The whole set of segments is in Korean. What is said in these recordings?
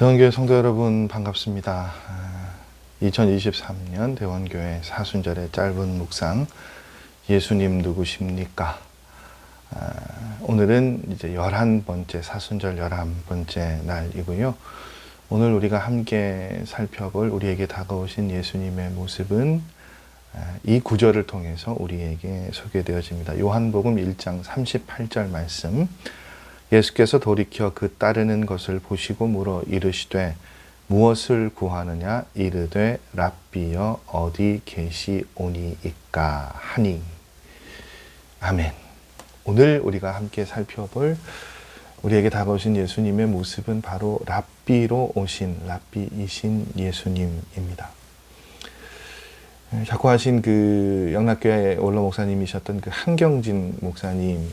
대원교회 성도 여러분 반갑습니다. 2023년 대원교회 사순절의 짧은 묵상 예수님 누구십니까? 아, 오늘은 이제 11번째 사순절 11번째 날이고요. 오늘 우리가 함께 살펴볼 우리에게 다가오신 예수님의 모습은 아, 이 구절을 통해서 우리에게 소개되어집니다. 요한복음 1장 38절 말씀. 예수께서 돌이켜 그 따르는 것을 보시고 물어 이르시되 무엇을 구하느냐 이르되 랍비여 어디 계시오니이까 하니 아멘. 오늘 우리가 함께 살펴볼 우리에게 다가오신 예수님의 모습은 바로 랍비로 오신 랍비이신 예수님입니다. 작고하신 그 영락교회 원로 목사님이셨던 그 한경진 목사님,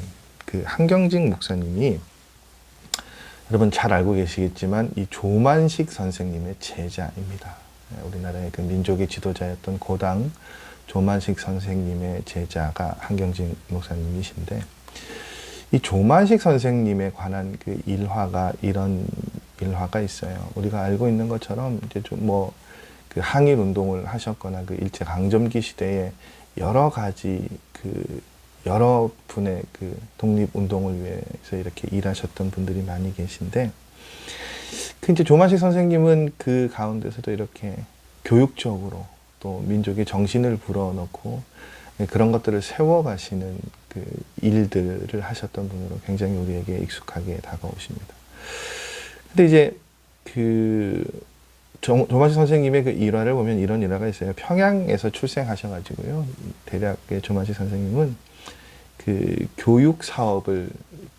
그 한경진 목사님이 여러분 잘 알고 계시겠지만 이 조만식 선생님의 제자입니다. 우리나라의 그 민족의 지도자였던 고당 조만식 선생님의 제자가 한경진 목사님이신데 이 조만식 선생님에 관한 그 일화가 이런 일화가 있어요. 우리가 알고 있는 것처럼 이제 좀 뭐 그 항일 운동을 하셨거나 그 일제 강점기 시대에 여러 가지 그 여러 분의 그 독립 운동을 위해서 이렇게 일하셨던 분들이 많이 계신데 그 이제 조만식 선생님은 그 가운데서도 이렇게 교육적으로 또 민족의 정신을 불어넣고 그런 것들을 세워가시는 그 일들을 하셨던 분으로 굉장히 우리에게 익숙하게 다가오십니다. 근데 이제 그 조만식 선생님의 그 일화를 보면 이런 일화가 있어요. 평양에서 출생하셔가지고요. 대략의 조만식 선생님은 그 교육 사업을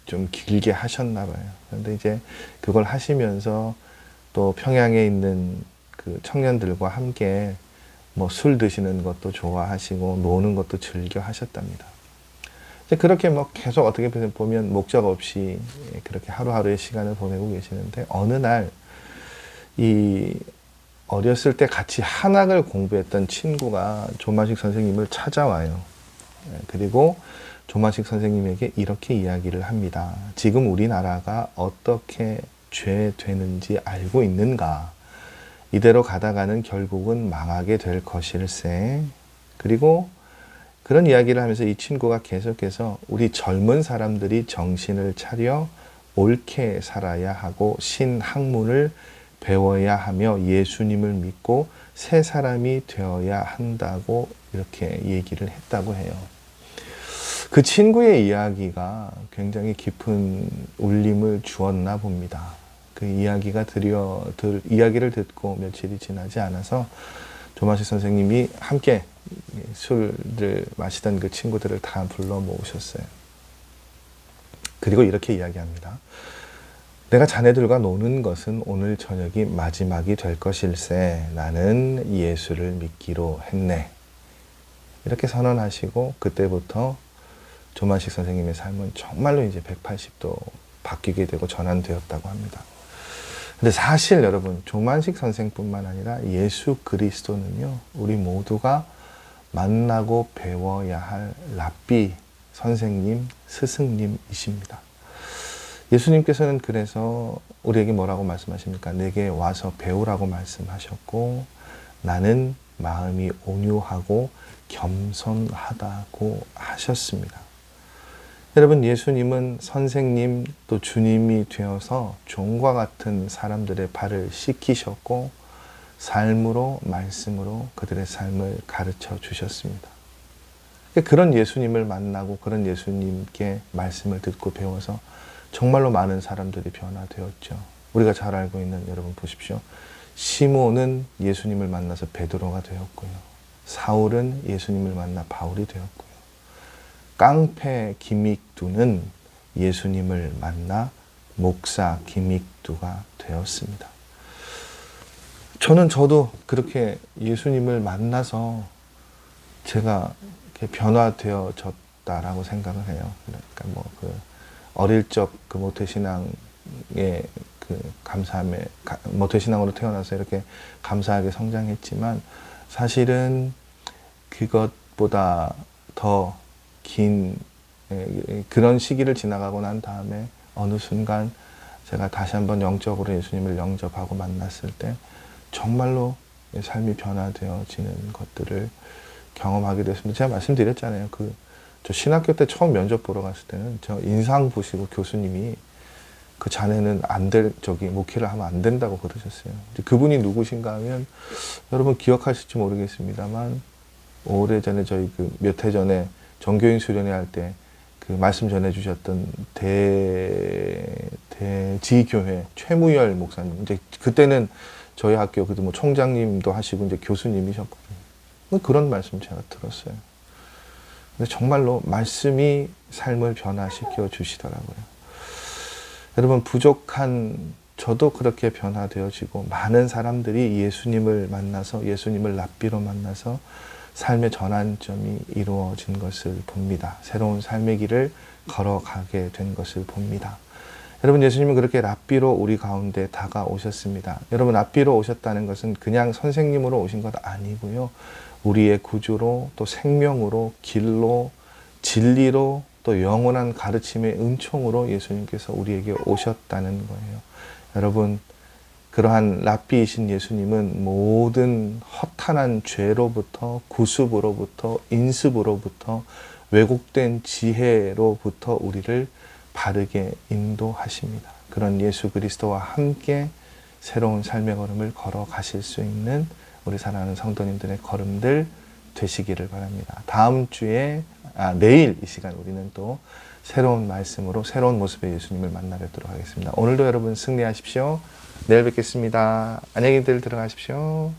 좀 길게 하셨나 봐요. 그런데 이제 그걸 하시면서 또 평양에 있는 그 청년들과 함께 뭐 술 드시는 것도 좋아하시고 노는 것도 즐겨 하셨답니다. 이제 그렇게 뭐 계속 어떻게 보면 목적 없이 그렇게 하루하루의 시간을 보내고 계시는데 어느 날 이 어렸을 때 같이 한학을 공부했던 친구가 조만식 선생님을 찾아와요. 그리고 조만식 선생님에게 이렇게 이야기를 합니다. 지금 우리나라가 어떻게 죄 되는지 알고 있는가? 이대로 가다가는 결국은 망하게 될 것일세. 그리고 그런 이야기를 하면서 이 친구가 계속해서 우리 젊은 사람들이 정신을 차려 옳게 살아야 하고 신학문을 배워야 하며 예수님을 믿고 새 사람이 되어야 한다고 이렇게 얘기를 했다고 해요. 그 친구의 이야기가 굉장히 깊은 울림을 주었나 봅니다. 그 이야기가 드려 들 이야기를 듣고 며칠이 지나지 않아서 조마식 선생님이 함께 술을 마시던 그 친구들을 다 불러 모으셨어요. 그리고 이렇게 이야기합니다. 내가 자네들과 노는 것은 오늘 저녁이 마지막이 될 것일세. 나는 예수를 믿기로 했네. 이렇게 선언하시고 그때부터 조만식 선생님의 삶은 정말로 이제 180도 바뀌게 되고 전환되었다고 합니다. 근데 사실 여러분 조만식 선생뿐만 아니라 예수 그리스도는요 우리 모두가 만나고 배워야 할 랍비 선생님 스승님이십니다. 예수님께서는 그래서 우리에게 뭐라고 말씀하십니까? 내게 와서 배우라고 말씀하셨고 나는 마음이 온유하고 겸손하다고 하셨습니다. 여러분 예수님은 선생님 또 주님이 되어서 종과 같은 사람들의 발을 씻기셨고 삶으로 말씀으로 그들의 삶을 가르쳐 주셨습니다. 그런 예수님을 만나고 그런 예수님께 말씀을 듣고 배워서 정말로 많은 사람들이 변화되었죠. 우리가 잘 알고 있는 여러분 보십시오. 시몬은 예수님을 만나서 베드로가 되었고요. 사울은 예수님을 만나 바울이 되었고요. 깡패 김익두는 예수님을 만나 목사 김익두가 되었습니다. 저는 저도 그렇게 예수님을 만나서 제가 변화되어졌다라고 생각을 해요. 그러니까 뭐 그 어릴 적 그 모태신앙의 그 감사함에 모태신앙으로 태어나서 이렇게 감사하게 성장했지만 사실은 그것보다 더 긴 그런 시기를 지나가고 난 다음에 어느 순간 제가 다시 한번 영적으로 예수님을 영접하고 만났을 때 정말로 내 삶이 변화되어지는 것들을 경험하게 됐습니다. 제가 말씀드렸잖아요. 그 저 신학교 때 처음 면접 보러 갔을 때는 저 인상 보시고 교수님이 그 자네는 안 될 저기 목회를 하면 안 된다고 그러셨어요. 그분이 누구신가 하면 여러분 기억하실지 모르겠습니다만 오래 전에 저희 그 몇 해 전에 정교인 수련회 할 때 그 말씀 전해 주셨던 대 대지교회 최무열 목사님 이제 그때는 저희 학교 그도 뭐 총장님도 하시고 이제 교수님이셨거든요. 뭐 그런 말씀 제가 들었어요. 근데 정말로 말씀이 삶을 변화시켜 주시더라고요. 여러분 부족한 저도 그렇게 변화되어지고 많은 사람들이 예수님을 만나서 예수님을 랍비로 만나서 삶의 전환점이 이루어진 것을 봅니다. 새로운 삶의 길을 걸어가게 된 것을 봅니다. 여러분 예수님은 그렇게 랍비로 우리 가운데 다가오셨습니다. 여러분 랍비로 오셨다는 것은 그냥 선생님으로 오신 것 아니고요. 우리의 구주로 또 생명으로 길로 진리로 또 영원한 가르침의 은총으로 예수님께서 우리에게 오셨다는 거예요. 여러분 그러한 랍비이신 예수님은 모든 허탄한 죄로부터 구습으로부터 인습으로부터 왜곡된 지혜로부터 우리를 바르게 인도하십니다. 그런 예수 그리스도와 함께 새로운 삶의 걸음을 걸어 가실 수 있는 우리 사랑하는 성도님들의 걸음들 되시기를 바랍니다. 다음 주에 아, 내일 이 시간 우리는 또 새로운 말씀으로 새로운 모습의 예수님을 만나 뵙도록 하겠습니다. 오늘도 여러분 승리하십시오. 내일 뵙겠습니다. 안녕히 들 들어가십시오.